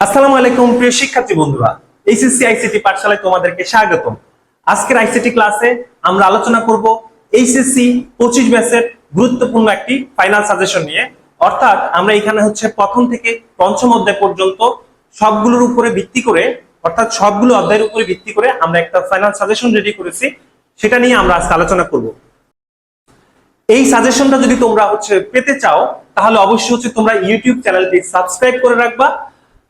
আসসালামু আলাইকুম, প্রিয় শিক্ষার্থী বন্ধুরা। এইচএসসি, আইসিটি পাঠশালায় তোমাদেরকে স্বাগতম। আজকের আইসিটি ক্লাসে আমরা আলোচনা করব এইচএসসি পঁচিশ ব্যাচের গুরুত্বপূর্ণ একটি ফাইনাল সাজেশন নিয়ে। অর্থাৎ আমরা এখানে হচ্ছে প্রথম থেকে পঞ্চম অধ্যায় পর্যন্ত সবগুলোর উপরে ভিত্তি করে, অর্থাৎ সবগুলো অধ্যায়ের উপরে ভিত্তি করে আমরা একটা ফাইনাল সাজেশন রেডি করেছি। সেটা নিয়ে আমরা আজকে আলোচনা করব। এই সাজেশনটা যদি তোমরা হচ্ছে পেতে চাও, তাহলে অবশ্যই হচ্ছে তোমরা ইউটিউব চ্যানেলটি সাবস্ক্রাইব করে রাখবা।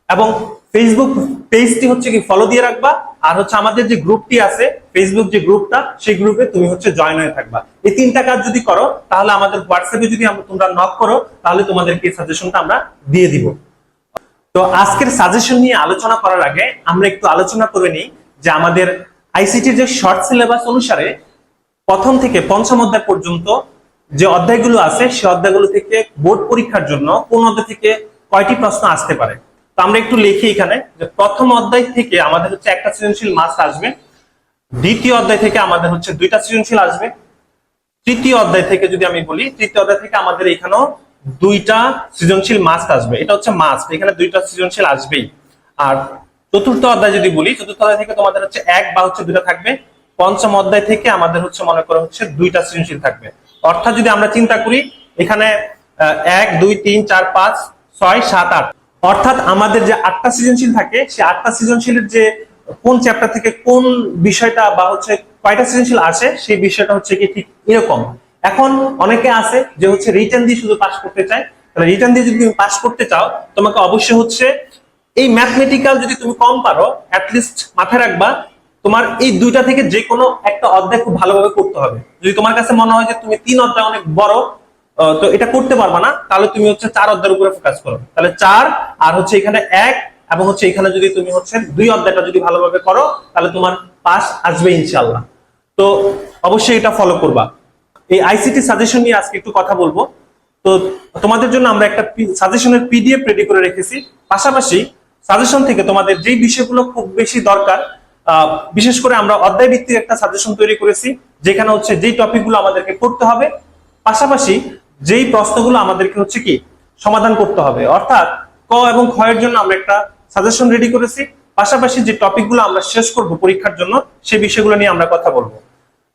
এবং ফেসবুক পেজটি হচ্ছে কি ফলো দিয়ে রাখবা। আর হচ্ছে আমাদের যে গ্রুপটি আছে ফেসবুক যে গ্রুপটা সেই গ্রুপে তুমি হচ্ছে জয়েন হয়ে থাকবা। এই তিনটা কাজ যদি করো, তাহলে আমাদের হোয়াটসঅ্যাপে যদি তোমরা নক করো, তাহলে তোমাদেরকে সাজেশনটা আমরা দিয়ে দিব। তো আজকের সাজেশন নিয়ে আলোচনা করার আগে আমরা একটু আলোচনা করে নিই যে আমাদের আইসিটির যে শর্ট সিলেবাস অনুসারে প্রথম থেকে পঞ্চম অধ্যায় পর্যন্ত যে অধ্যায়গুলো আছে, সেই অধ্যায়গুলো থেকে বোর্ড পরীক্ষার জন্য কোন অধ্যায় থেকে কয়টি প্রশ্ন আসতে পারে? তো আমরা একটু লিখি এখানে যে প্রথম অধ্যায় থেকে আমাদের হচ্ছে একটা সৃজনশীল মাস আসবে, দ্বিতীয় অধ্যায় থেকে আমাদের হচ্ছে দুইটা সৃজনশীল আসবে। তৃতীয় অধ্যায় থেকে যদি আমি বলি, তৃতীয় অধ্যায় থেকে আমাদের এখানেও দুইটা সৃজনশীল মাস্ক আসবে। এটা হচ্ছে মাস্ক এখানে দুইটা সৃজনশীল আসবেই। আর চতুর্থ অধ্যায় যদি বলি, চতুর্থ অধ্যায় থেকে তোমাদের হচ্ছে এক বা হচ্ছে দুইটা থাকবে। পঞ্চম অধ্যায় থেকে আমাদের হচ্ছে মনে করো হচ্ছে দুইটা সৃজনশীল থাকবে। অর্থাৎ যদি আমরা চিন্তা করি, এখানে এক, দুই, তিন, চার, পাঁচ, ছয়, সাত, আট অর্থাৎ আমাদের যে আটটা সৃজনশীল থাকে, সে আটটা সৃজনশীলের যে কোন চ্যাপ্টার থেকে কোন বিষয়টা বা হচ্ছে কয়টা সৃজনশীল আসে সেই বিষয়টা হচ্ছে কি ঠিক এরকম। এখন অনেকে আছে যে হচ্ছে রিটার্ন দিয়ে শুধু পাস করতে চায়। তাহলে রিটার্ন দিয়ে যদি তুমি পাস করতে চাও, তোমাকে অবশ্যই হচ্ছে এই ম্যাথমেটিক্যাল যদি তুমি কম পারো অ্যাটলিস্ট মাথায় রাখবা, তোমার এই দুইটা থেকে যে কোনো একটা অধ্যায় খুব ভালোভাবে করতে হবে। যদি তোমার কাছে মনে হয় যে তুমি তিন অধ্যায় অনেক বড় তো এটা করতে পারবা না, তাহলে তুমি হচ্ছে চার অধ্যায়ের উপরে ফোকাস করো। তাহলে চার আর হচ্ছে এখানে এক এবং হচ্ছে এখানে যদি তুমি হচ্ছে দুই অধ্যায়টা যদি ভালোভাবে করো, তাহলে তোমার পাস আসবে ইনশাল্লাহ তো অবশ্যই এটা ফলো করবা। এই আইসিটি সাজেশন নিয়ে আজকে একটু কথা বলব। তো তোমাদের জন্য আমরা একটা সাজেশনের পিডিএফ রেডি করে রেখেছি। পাশাপাশি সাজেশন থেকে তোমাদের যেই বিষয়গুলো খুব বেশি দরকার বিশেষ করে আমরা অধ্যায় ভিত্তিক একটা সাজেশন তৈরি করেছি, যেখানে হচ্ছে যেই টপিকগুলো আমাদেরকে পড়তে হবে। পাশাপাশি যেই প্রশ্নগুলো আমাদেরকে হচ্ছে কি সমাধান করতে হবে। অর্থাৎ ক এবং খ এর জন্য আমরা একটা সাজেশন রেডি করেছি। পাশাপাশি যে টপিকগুলো আমরা শেষ করব পরীক্ষার জন্য, সেই বিষয়গুলো নিয়ে আমরা কথা বলব।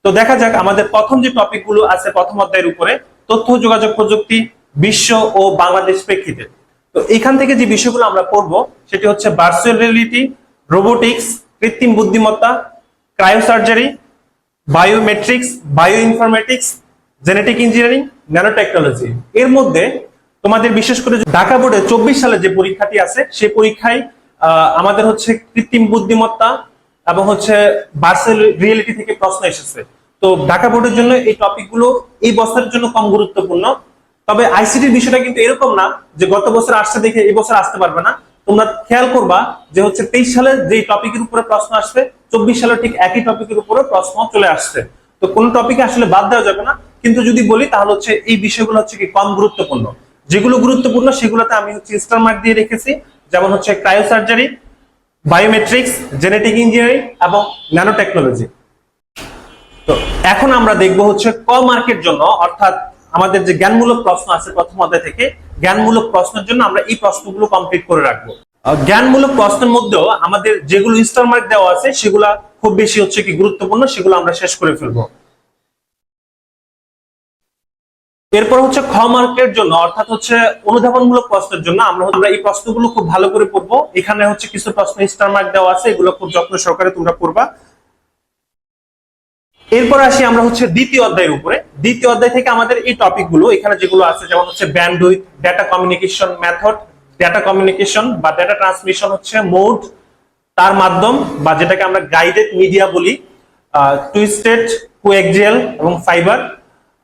তো দেখা যাক আমাদের প্রথম যে টপিকগুলো আছে প্রথম অধ্যায়ের উপরে, তথ্য, যোগাযোগ প্রযুক্তি, বিশ্ব ও বাংলাদেশ প্রেক্ষিতে। তো এখান থেকে যে বিষয়গুলো আমরা পড়ব, সেটি হচ্ছে ভার্চুয়াল রিয়েলিটি রোবোটিক্স কৃত্রিম বুদ্ধিমত্তা cryosurgery biometrics bio informatics genetic engineering nano technology এর মধ্যে তোমাদের বিশেষ করে ঢাকা বোর্ডে চব্বিশ সালে যে পরীক্ষাটি আছে সেই পরীক্ষায় আমাদের হচ্ছে কৃত্রিম বুদ্ধিমত্তা এবং হচ্ছে ভার্চুয়াল রিয়েলিটি থেকে প্রশ্ন এসেছে। তো ঢাকা বোর্ডের জন্য এই টপিকগুলো এই বছরের জন্য কম গুরুত্বপূর্ণ। তবে আইসিটির বিষয়টা কিন্তু এরকম না যে গত বছর আসছে দেখে এই বছর আসতে পারবে না। তোমরা খেয়াল করবা যে হচ্ছে তেইশ সালে যে টপিকের উপরে প্রশ্ন আসবে, চব্বিশ সালে ঠিক একই টপিকের উপরে প্রশ্ন চলে আসছে। তো কোন টপিকে আসলে বাদ দেওয়া যাবে না। কিন্তু যদি বলি, তাহলে হচ্ছে এই বিষয়গুলো হচ্ছে কি কম গুরুত্বপূর্ণ। যেগুলো গুরুত্বপূর্ণ, সেগুলোতে আমি হচ্ছে স্টার মার্ক দিয়ে রেখেছি। যেমন হচ্ছে ক্রায়োসার্জারি বায়োমেট্রিক্স জেনেটিক ইঞ্জিনিয়ারিং এবং ন্যানো টেকনোলজি তো এখন আমরা দেখব হচ্ছে ক মার্কের জন্য, অর্থাৎ আমাদের যে জ্ঞানমূলক প্রশ্ন আছে প্রথম অধ্যায় থেকে, জ্ঞানমূলক প্রশ্নের জন্য আমরা এই প্রশ্নগুলো কমপ্লিট করে রাখব। জ্ঞানমূলক প্রশ্নের মধ্যেও আমাদের যেগুলো স্টার মার্ক দেওয়া আছে, সেগুলা খুব বেশি হচ্ছে কি গুরুত্বপূর্ণ, সেগুলো আমরা শেষ করে ফেলব। এরপর হচ্ছে খ মার্কের জন্য, অর্থাৎ হচ্ছে অনুধাবনমূলক প্রশ্নের জন্য। আমরা আমরা এই প্রশ্নগুলো খুব ভালো করে পড়ব। এখানে হচ্ছে কিছু প্রশ্ন স্টার মার্ক দেওয়া আছে, এগুলো খুব যত্ন সহকারে তোমরা পড়বা। এরপর আসি আমরা হচ্ছে দ্বিতীয় অধ্যায়ের উপরে। দ্বিতীয় অধ্যায় থেকে আমাদের এই টপিকগুলো এখানে যেগুলো আছে, যেমন হচ্ছে bandwidth data communication method data communication বা ডেটা ট্রান্সমিশন হচ্ছে মোড তার মাধ্যম বা যেটাকে আমরা গাইডেড মিডিয়া বলি টুইস্টেড কোএক্সিয়াল এবং ফাইবার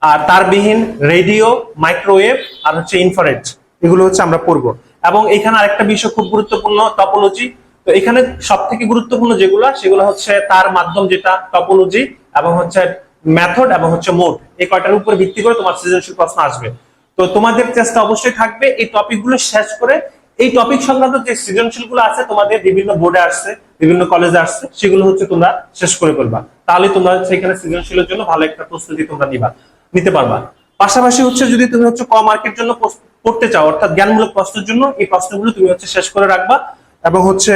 আর তারবিহীন রেডিও মাইক্রোওয়েভ আর হচ্ছে ইনফ্রারেড এগুলো হচ্ছে আমরা পড়ব। এবং এখানে আরেকটা বিষয় খুব গুরুত্বপূর্ণ টপোলজি তো এখানে সব থেকে গুরুত্বপূর্ণ যেগুলো, সেগুলো হচ্ছে তার মাধ্যম যেটা টপোলজি এবং হচ্ছে মেথড এবং হচ্ছে মোড এই কয়টার উপর ভিত্তি করে তোমার সৃজনশীল প্রশ্ন আসবে। তো তোমাদের চেষ্টা অবশ্যই থাকবে এই টপিকগুলো শেষ করে এই টপিক সংক্রান্ত যে সৃজনশীলগুলো আছে তোমাদের বিভিন্ন বোর্ডে আসছে, বিভিন্ন কলেজে আসছে, সেগুলো হচ্ছে তোমরা শেষ করে ফেলবা। তাহলে তোমরা সেখানে সৃজনশীলের জন্য ভালো একটা প্রস্তুতি তোমরা নিবা, নিতে পারবা। পাশাপাশি হচ্ছে যদি তুমি হচ্ছে ক মার্কের জন্য পড়তে চাও, অর্থাৎ জ্ঞানমূলক প্রশ্নের জন্য, এই প্রশ্নগুলো তুমি হচ্ছে শেষ করে রাখবা এবং হচ্ছে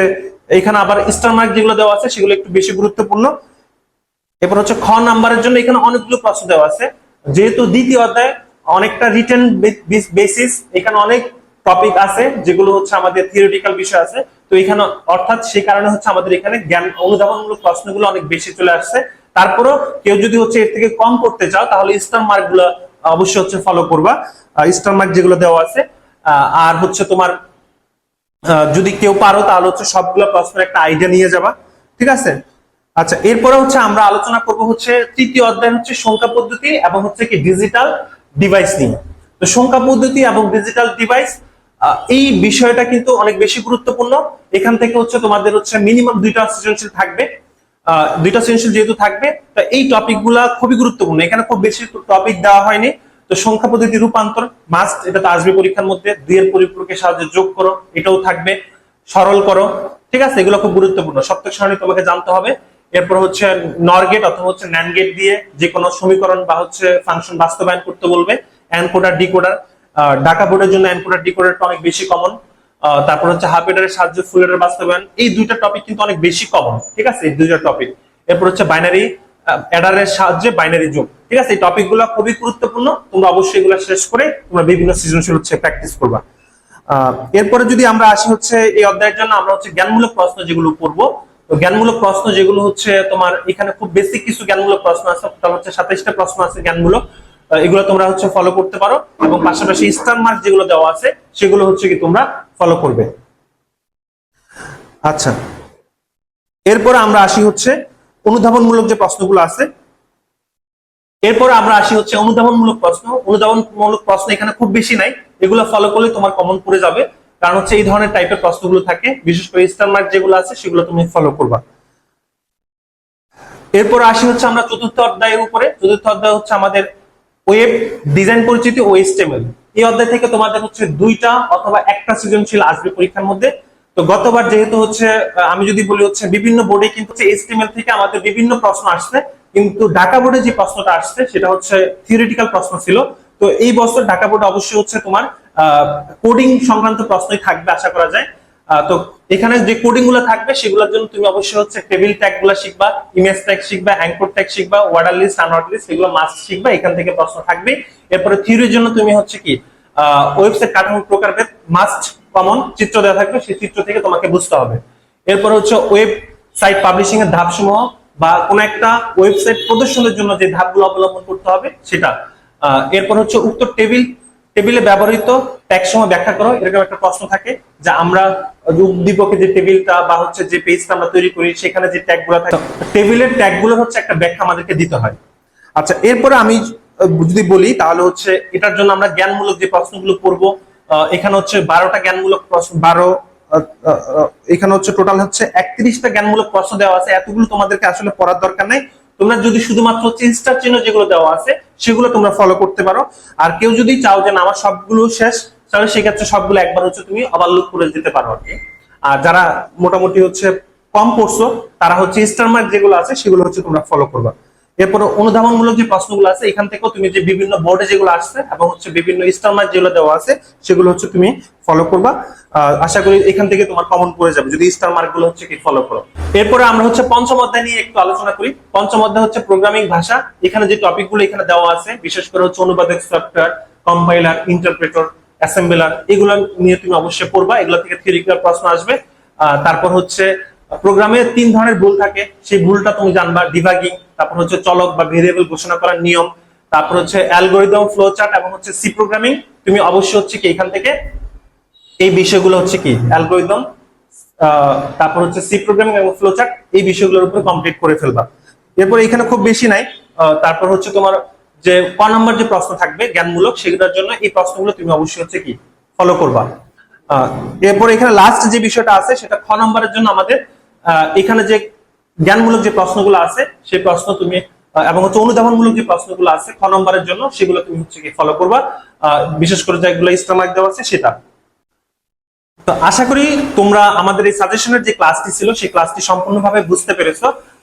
এখানে আবার স্টার মার্ক যেগুলো দেওয়া আছে, সেগুলো একটু বেশি গুরুত্বপূর্ণ। এরপর হচ্ছে খ নাম্বারের জন্য এখানে অনেকগুলো প্রশ্ন দেওয়া আছে। যেহেতু দ্বিতীয় অধ্যায় অনেকটা রিটেন বেসিস এখানে অনেক টপিক আছে, যেগুলো হচ্ছে আমাদের থিওরিটিক্যাল বিষয় আছে। তো এখানে অর্থাৎ সেই কারণে হচ্ছে আমাদের এখানে জ্ঞান অনুধাবনমূলক প্রশ্নগুলো অনেক বেশি চলে আসছে। তারপরও কেউ যদি হচ্ছে এর থেকে কম করতে চাও, তাহলে স্টার মার্কগুলো অবশ্যই হচ্ছে ফলো করবা। স্টার মার্ক যেগুলো দেওয়া আছে আর হচ্ছে তোমার যদি কেউ পারো, তাহলে হচ্ছে সবগুলো প্রশ্নের একটা আইডিয়া নিয়ে যাবা। ঠিক আছে? আচ্ছা এরপরে হচ্ছে আমরা আলোচনা করব হচ্ছে তৃতীয় অধ্যায় হচ্ছে সংখ্যা পদ্ধতি এবং হচ্ছে কি ডিজিটাল ডিভাইস নিয়ে। তো সংখ্যা পদ্ধতি এবং ডিজিটাল ডিভাইস এই বিষয়টা কিন্তু অনেক বেশি গুরুত্বপূর্ণ। এখান থেকে হচ্ছে তোমাদের হচ্ছে মিনিমাম দুইটা সৃজনশীল থাকবে। দুইটা সৃজনশীল যেহেতু থাকবে, তো এই টপিকগুলা খুবই গুরুত্বপূর্ণ। এখানে খুব বেশি টপিক দেওয়া হয়নি। তো সংখ্যা পদ্ধতি রূপান্তর মাস্ট এটা তো আসবে পরীক্ষার মধ্যে। দুইয়ের পরিপূরকের সাহায্যে যোগ করো, এটাও থাকবে। সরল করো, ঠিক আছে? এগুলো খুব গুরুত্বপূর্ণ। সপ্তক সারণী তোমাকে জানতে হবে। এরপর হচ্ছে নর গেট অথবা হচ্ছে ন্যান গেট দিয়ে যে কোনো সমীকরণ বা হচ্ছে ফাংশন বাস্তবায়ন করতে বলবে। এনকোডার ডিকোডার ডাকা বোর্ডের জন্য এনকোডার ডিকোডারটা অনেক বেশি কমন তারপর হচ্ছে হাফ এডারের সাহায্যে ফুল এডার বাস্তবায়ন। এই দুইটা টপিক কিন্তু অনেক বেশি কমন ঠিক আছে? এই দুইটা টপিক এরপর হচ্ছে বাইনারি অ্যাডারের সাহায্যে বাইনারি যোগ, ঠিক আছে? এই টপিকগুলো খুবই গুরুত্বপূর্ণ। তোমরা অবশ্যই এগুলো শেষ করে তোমরা বিভিন্ন সৃজনশীল হচ্ছে প্র্যাকটিস করবা। এরপরে যদি আমরা আসি হচ্ছে এই অধ্যায়ের জন্য, আমরা হচ্ছে জ্ঞানমূলক প্রশ্ন যেগুলো পড়ব। তো জ্ঞানমূলক প্রশ্ন যেগুলো হচ্ছে তোমার এখানে খুব বেসিক কিছু জ্ঞানমূলক প্রশ্ন আছে তার হচ্ছে সাতাইশটা প্রশ্ন আছে জ্ঞানমূলক। এগুলো তোমরা হচ্ছে ফলো করতে পারো। এবং পাশাপাশি স্টার মার্ক যেগুলো দেওয়া আছে, সেগুলো হচ্ছে কি তোমরা ফলো করবে। আচ্ছা। এরপরে আমরা আসি হচ্ছে অনুধাবনমূলক যে প্রশ্নগুলো আছে। এরপর আমরা আসি হচ্ছে অনুধাবনমূলক প্রশ্ন। অনুধাবনমূলক প্রশ্ন এখানে খুব বেশি নাই। এগুলো ফলো করলে তোমার কমন পড়ে যাবে। কারণ হচ্ছে এই ধরনের টাইপের প্রশ্নগুলো থাকে। বিশেষ করে স্টার মার্ক যেগুলো আছে, সেগুলো তুমি ফলো করবা। এরপর আসি হচ্ছে আমরা চতুর্থ অধ্যায়ের উপরে। চতুর্থ অধ্যায় হচ্ছে আমাদের ওয়েব ডিজাইন পরিচিতি ও HTML এই অধ্যায় থেকে তোমাদের হচ্ছে দুইটা অথবা একটা সৃজনশীল আসবে পরীক্ষার মধ্যে। তো গতবার যেহেতু হচ্ছে আমি যদি বলি হচ্ছে বিভিন্ন বোর্ডে কিন্তু এইচটিএমএল থেকে আমাদের বিভিন্ন প্রশ্ন আসছে। কিন্তু ঢাকা বোর্ডে যে প্রশ্নটা আসছে, সেটা হচ্ছে থিওরিটিক্যাল প্রশ্ন ছিল। তো এই বছর ঢাকা বোর্ডে অবশ্যই হচ্ছে তোমার কোডিং সংক্রান্ত প্রশ্নই থাকবে, আশা করা যায়। তো এখানে যে কোডিংগুলো থাকবে, সেগুলোর জন্য তুমি অবশ্যই হচ্ছে টেবিল ট্যাগগুলো শিখবা ইমেজ ট্যাগ শিখবা অ্যাঙ্কর ট্যাগ শিখবা ওয়ার্ডার লিস্ট আনওয়ার্ড লিস্ট এগুলো মাস্ট শিখবা, এখান থেকে প্রশ্ন থাকবে। এরপরে থিওরির জন্য তুমি হচ্ছে কি ওয়েবসাইট কাঠামো প্রকারভেদ মাস্ট কমন চিত্র দেওয়া থাকবে, সেই চিত্র থেকে তোমাকে বুঝতে হবে। এরপর হচ্ছে ওয়েবসাইট পাবলিশিং এর ধাপসমূহ বা কোন একটা ওয়েবসাইট প্রদর্শনের জন্য যে ধাপগুলো অবলম্বন করতে হবে, সেটা। এরপর হচ্ছে উক্ত টেবিল টেবিলে ব্যবহৃত ট্যাগ সময় ব্যাখ্যা করো, এরকম একটা প্রশ্ন থাকে যা আমরা উদ্দীপকে যে টেবিলটা বা হচ্ছে যে পেজটা আমরা তৈরি করি, সেখানে যে ট্যাগগুলো থাকে, টেবিলের ট্যাগগুলো হচ্ছে একটা ব্যাখ্যা আমাদেরকে দিতে হয়। আচ্ছা এরপরে আমি যদি বলি, তাহলে হচ্ছে এটার জন্য আমরা জ্ঞানমূলক যে প্রশ্নগুলো পড়ব এখানে হচ্ছে বারোটা জ্ঞানমূলক প্রশ্ন, বারো এখানে হচ্ছে টোটাল হচ্ছে একত্রিশটা জ্ঞানমূলক প্রশ্ন দেওয়া আছে, এতগুলো তোমাদেরকে আসলে পড়ার দরকার নাই। তোমরা যদি শুধুমাত্র হচ্ছে চিহ্ন যেগুলো দেওয়া আছে, সেগুলো তোমরা ফলো করতে পারো। আর কেউ যদি চাও যে আমার সবগুলো শেষ, তাহলে সেক্ষেত্রে সবগুলো একবার হচ্ছে তুমি ওভারলুক করে দিতে পারো আর কি। আর যারা মোটামুটি হচ্ছে কম পড়ছো, তারা হচ্ছে স্টার মার্ক যেগুলো আছে, সেগুলো হচ্ছে তোমরা ফলো করবা। এরপর অনুধাবনমূলক যে প্রশ্নগুলো আছে, এখান থেকেও তুমি যে বিভিন্ন বোর্ডে যেগুলো আসছে এবং হচ্ছে বিভিন্ন স্টার মার্ক যেগুলো দেওয়া আছে, সেগুলো হচ্ছে তুমি ফলো করবা। আশা করি এখান থেকে তোমার কমন পড়ে যাবে। যদি স্টার মার্কগুলো হচ্ছে কি ফলো করো। এরপরে আমরা হচ্ছে পঞ্চম অধ্যায় নিয়ে একটু আলোচনা করি। পঞ্চম অধ্যায় হচ্ছে প্রোগ্রামিং ভাষা। এখানে যে টপিকগুলো এখানে দেওয়া আছে, বিশেষ করে হচ্ছে অনুবাদক সফটওয়্যার কম্পাইলার ইন্টারপ্রেটর অ্যাসেম্বলার এগুলো নিয়ে তুমি অবশ্যই পড়বা। এগুলো থেকে থিওরিক্যাল প্রশ্ন আসবে। তারপর হচ্ছে প্রোগ্রামে তিন ধরনের ভুল থাকে। সেই ভুলটা তুমি জানবা ডিবাগিং তারপর হচ্ছে চলক বা ভেরিয়েবল ঘোষণা করার নিয়ম, তারপর হচ্ছে অ্যালগোরিদম ফ্লো চার্ট এবং হচ্ছে সি প্রোগ্রামিং তুমি অবশ্যই হচ্ছে কি এখান থেকে এই বিষয়গুলো হচ্ছে কি অ্যালগোরিদম তারপর হচ্ছে সি প্রোগ্রামিং এবং ফ্লো চার্ট এই বিষয়গুলোর উপর কমপ্লিট করে ফেলবা। এরপর এখানে খুব বেশি নাই তারপর হচ্ছে তোমার যে ক নম্বর যে প্রশ্ন থাকবে জ্ঞানমূলক, সেগুলোর জন্য এই প্রশ্নগুলো তুমি অবশ্যই হচ্ছে কি ফলো করবা। এরপর এখানে লাস্ট যে বিষয়টা আছে, সেটা খ নম্বরের জন্য আমাদের এখানে যে জ্ঞানমূলক যে প্রশ্নগুলো আছে, সেই প্রশ্ন তুমি এবং হচ্ছে অনুধাবনমূলক যে প্রশ্নগুলো আছে, খ নম্বরের জন্য সেগুলো তুমি হচ্ছে কি ফলো করবা। বিশেষ করে যেগুলো ইস্তেমাক দেওয়া আছে সেটা। তো আশা করি তোমরা আমাদের এই সাজেশনের যে ক্লাসটি ছিল, সেই ক্লাসটি সম্পূর্ণভাবে বুঝতে পেরেছ।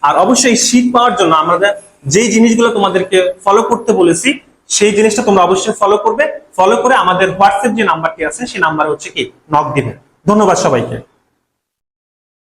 আর অবশ্যই শীত পাওয়ার জন্য আমাদের যেই জিনিসগুলো তোমাদেরকে ফলো করতে বলেছি, সেই জিনিসটা তোমরা অবশ্যই ফলো করবে। ফলো করে আমাদের হোয়াটসঅ্যাপ যে নাম্বারটি আছে, সেই নাম্বার হচ্ছে কি? নক দিবে। ধন্যবাদ সবাইকে।